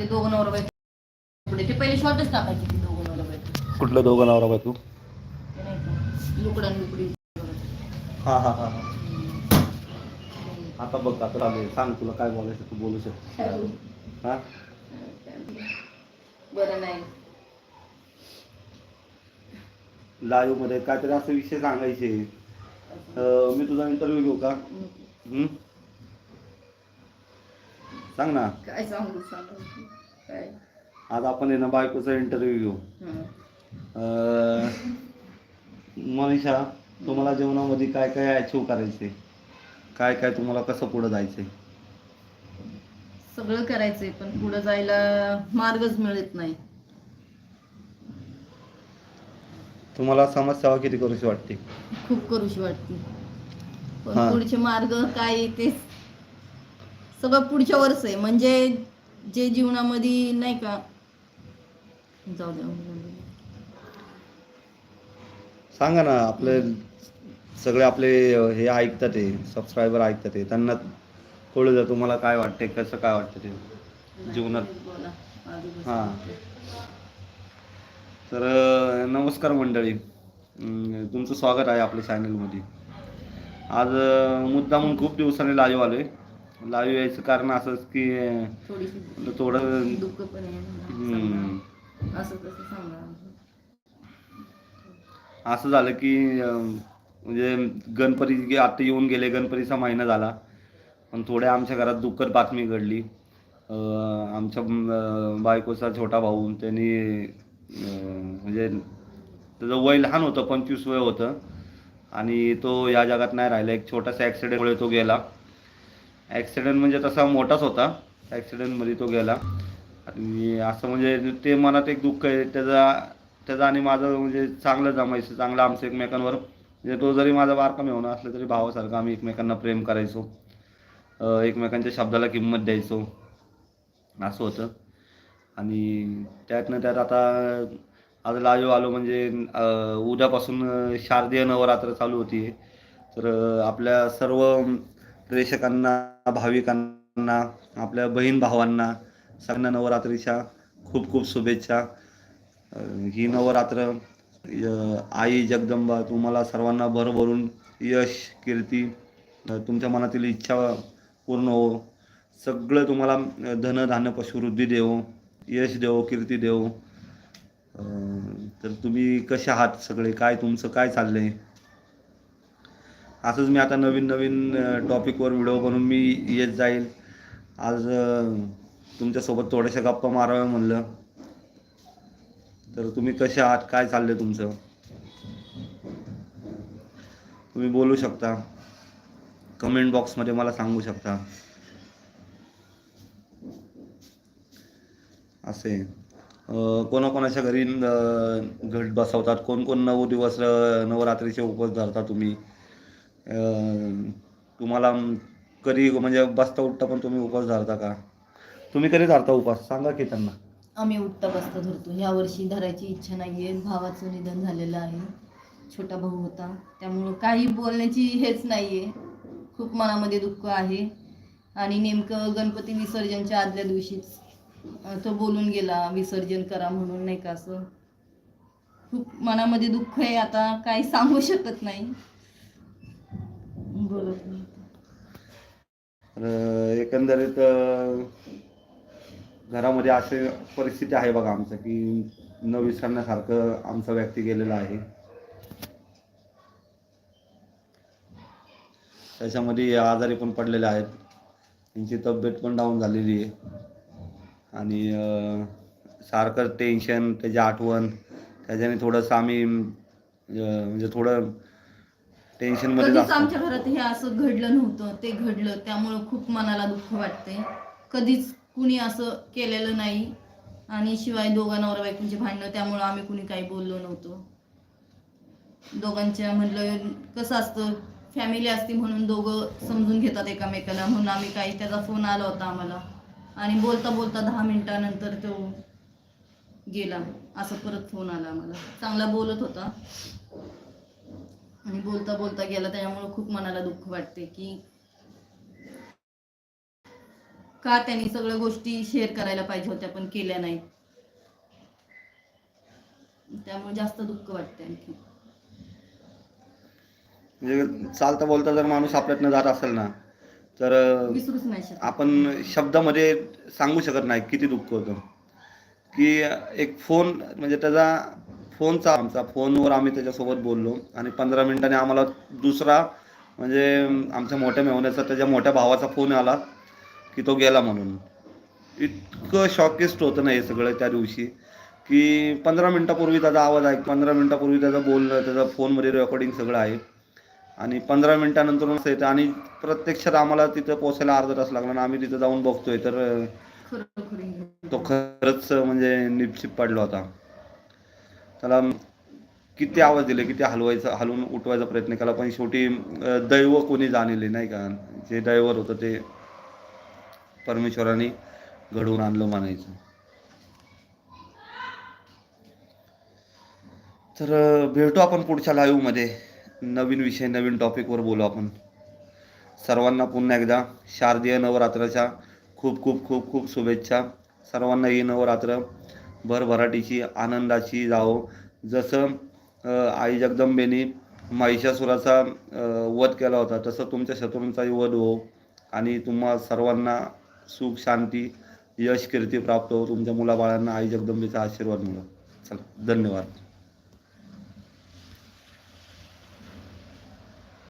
ते दोघं नवरा बायको पुढे. ते पहिले शॉर्टच टाकायचे ते दोघं नवरा बायको. कुठलं दोघं नवरा बायको? ते नाही का? लुकडा लुकडी हा हा हा आता बघ आता चालू आहे. सांग तुला काय बोलायचं तू बोलू शकतो हा? बरं नाही. लाईव्हमध्ये काहीतरी असं विषय सांगायचे. अं, मी तुझा इंटरव्ह्यू घेऊ का? हम्म? सांग ना. काय सांगू सांगू? काय? आज आपण आहे ना बायकोचा इंटरव्ह्यू घेऊ. हं. अं, मनीषा तुम्हाला जीवनामध्ये काय काय अचीव करायचे काय काय तुम्हाला कसं पुढं जायचंय? सगळं करायचंय पण पुढे जायला मार्गच मिळत नाही. तुम्हाला समाजसेवा किती करूशी वाटते? खूप करूशी वाटते. पण. पुढचे मार्ग काय आहे ते सगळं पुढच्या वर्ष आहे. म्हणजे जे जीवनामध्ये नाही का? जाऊ द्या सांगा ना आपले सगळे आपले हे ऐकतात ते सबस्क्रायबर ऐकतात ते. त्यांना कळू द्या तुम्हाला काय वाटते कसं काय वाटतं ते जीवनात? हा. तर नमस्कार मंडळी. तुमचं स्वागत आहे आपल्या चॅनलमध्ये आज मुद्दा म्हणून खूप दिवसांनी लाईव्ह आलोय. लाईव्ह यायचं कारण असंच की थोडीशी थोडं दुःख पण आहे हम्म, असं तसं सांगा असं झालं की अं, म्हणजे गणपती आता येऊन गेले गणपतीचा महिना झाला. पण थोड्या आमच्या घरात दुःखद बातमी घडली. अं, आमच्या अं, बायकोचा छोटा भाऊ त्यांनी अं, म्हणजे त्याचं वय लहान होतं पंचवीस वय होतं. आणि तो या जगात नाही राहिला. एक छोटासा ॲक्सिडेंटमुळे तो गेला. ॲक्सिडेंट म्हणजे तसा मोठाच होता. ॲक्सिडेंटमध्ये तो गेला. आणि असं म्हणजे ते मनात एक दुःख आहे. त्याचा त्याचा आणि माझं म्हणजे चांगलं जमायचं. चांगलं आमचं एकमेकांवर म्हणजे तो जरी माझा बारका मेवणा असला तरी भावासारखं आम्ही एकमेकांना प्रेम करायचो. एकमेकांच्या शब्दाला किंमत द्यायचो. असं होतं. आणि त्यातनं त्यात आता आज लाजो आलो म्हणजे उद्यापासून शारदीय नवरात्र चालू होती तर आपल्या सर्व प्रेक्षकांना भाविकांना आपल्या बहीण भावांना सगळ्यांना नवरात्रीच्या खूप खूप शुभेच्छा. ही नवरात्र आई जगदंबा तुम्हाला सर्वांना भरभरून यश कीर्ती तुमच्या मनातील इच्छा पूर्ण हो. सगळं तुम्हाला धनधान्य धन धान्य पशुवृद्धी देवो यश देवो कीर्ती देवो. तर तुम्ही कसे आहात सगळे? काय तुमचं काय चाललंय? असंच मी आता नवीन नवीन टॉपिकवर व्हिडिओ बनवून मी येत जाईल. आज तुमच्यासोबत थोड्याशा गप्पा माराव्या म्हणलं. तर तुम्ही कसे आहात? काय चाललंय तुमचं? तुम्ही बोलू शकता. कमेंट बॉक्समध्ये मला सांगू शकता. असे. कोणाकोणाच्या घरी घट बसवतात? कोण कोण नऊ दिवस नवरात्रीचे उपवास धरता तुम्ही? तुम्हाला कधी म्हणजे बसता उठता पण तुम्ही उपवास धरता का? तुम्ही कधी धरता उपवास सांगा की त्यांना. आम्ही उठता बसता धरतो. ह्या वर्षी धरायची इच्छा नाहीये. भावाचं निधन झालेलं आहे. छोटा भाऊ होता. त्यामुळं काही बोलण्याची हेच नाहीये. खूप मनामध्ये दुःख आहे. आणि नेमकं गणपती विसर्जनच्या आदल्या दिवशीच तो बोलून गेला विसर्जन करा म्हणून नाही का असं. खूप मनामध्ये दुःख आहे. आता काही सांगू शकत नाही. बोलत नाही. एकंदरीत घरामध्ये अशी परिस्थिती आहे बघा आमचं की न विसरण्यासारखं आमचा व्यक्ती गेलेला आहे. त्याच्यामध्ये आजारी पण पडलेले आहेत. त्यांची तब्येत पण डाऊन झालेली आहे. आणि सारखं टेन्शन त्याची आठवण त्याच्याने थोडंसं आम्ही म्हणजे थोडं टेन्शनमध्ये कधीच जातो. आमच्या घरात हे असं घडलं नव्हतं ते घडलं. त्यामुळं खूप मनाला दुःख वाटते कधीच कुणी असं केलेलं नाही. आणि शिवाय दोघा नवरा बायकोंचे भांडणं त्यामुळं आम्ही कुणी काही बोललो नव्हतो. दोघांच्या म्हटलं कसं असतं फॅमिली असती म्हणून दोघं समजून घेतात एकामेकाला. म्हणून आम्ही काही त्याचा फोन आला होता आम्हाला. आणि बोलता बोलता दहा मिनिटानंतर तो गेला. असं परत फोन आला आम्हाला. चांगला बोलत होता. आणि बोलता बोलता गेला त्याच्यामुळे खूप मनाला दुःख वाटते की का त्यांनी सगळ्या गोष्टी शेअर करायला पाहिजे होत्या पण केल्या नाहीत त्यामुळे जास्त दुःख वाटतंय आणखी. म्हणजे चालता बोलता जर माणूस आपल्यातनं जात असेल ना तर विसरूच नाही आपण शब्दामध्ये सांगू शकत नाही किती दुःख होतं. की एक फोन म्हणजे त्याचा फोनचा आमचा फोनवर आम्ही त्याच्यासोबत बोललो. आणि पंधरा मिनिटांनी आम्हाला दुसरा म्हणजे आमच्या मोठ्या मेहण्याचा त्याच्या मोठ्या भावाचा फोन आला की तो गेला म्हणून. इतकं शॉकेस्ट होतं ना हे सगळं त्या दिवशी की पंधरा मिनिटापूर्वी त्याचा आवाज आहे पंधरा मिनिटापूर्वी त्याचं बोलणं त्याचा फोनमध्ये रेकॉर्डिंग सगळं आहे. आणि पंधरा मिनिटानंतर असं येतं. आणि प्रत्यक्षात आम्हाला तिथं पोचायला अर्धा तास लागला आणि आम्ही तिथं जाऊन बघतोय. तर तो खरंच म्हणजे निपचिप पडला होता. त्याला किती आवाज दिले किती हलवायचा हलवून उठवायचा प्रयत्न केला पण शेवटी दैव कोणी जाणले नाही का? जे दैवर होतं ते परमेश्वराने घडवून आणलं मानायचं तर भेटू आपण पुढच्या लाईव्हमध्ये नवीन विषय नवीन टॉपिकवर बोलू आपण. सर्वांना पुन्हा एकदा शारदीय नवरात्राच्या खूप खूप खूप खूप शुभेच्छा. सर्वांना ही नवरात्र भरभराटीची आनंदाची जावो. जसं आई जगदंबेनी महिषासुराचा वध केला होता तसं तुमच्या शत्रूंचाही वध हो. आणि तुम्हा सर्वांना सुख शांती यश कीर्ती प्राप्त हो. तुमच्या मुलाबाळांना आई जगदंबेचा आशीर्वाद मिळो. चला धन्यवाद.